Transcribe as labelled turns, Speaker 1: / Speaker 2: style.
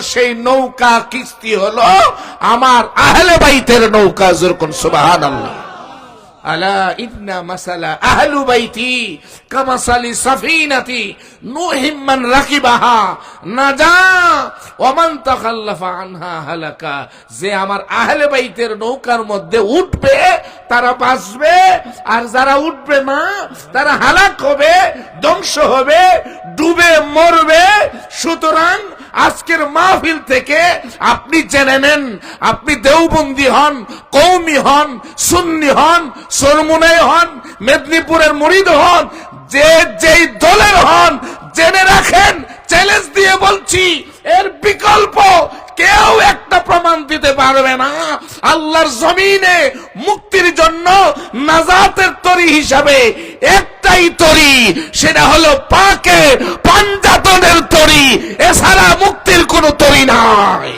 Speaker 1: সেই নৌকা কিস্তি হলো আমার আহলে বাইতের নৌকা যেরকম সুবাহান আল্লাহ যে আমার আহলে বাইতের নৌকার মধ্যে উঠবে, তারা বাঁচবে, আর যারা উঠবে না, তারা হালাক হবে, ধ্বংস হবে, ডুবে মরবে। সুতরাং আজকের মাহফিল থেকে আপনি জেনে নেন, আপনি দেওবন্দি হন কৌমি হন, সুন্নি হন, সরমুনাই হন, মেদিনীপুরের মুরিদ হন, যে যেই দলের হন, জেনে রাখেন চ্যালেঞ্জ দিয়ে বলছি, এর বিকল্প কেউ একটা প্রমাণ দিতে পারবে না। আল্লাহর জমিনে মুক্তির জন্য নাজাতের তরি হিসাবে একটাই তরি, সেটা হলো পাকে পাঞ্জাতনের করি এছাড়া মুক্তির কোন তরি নাই।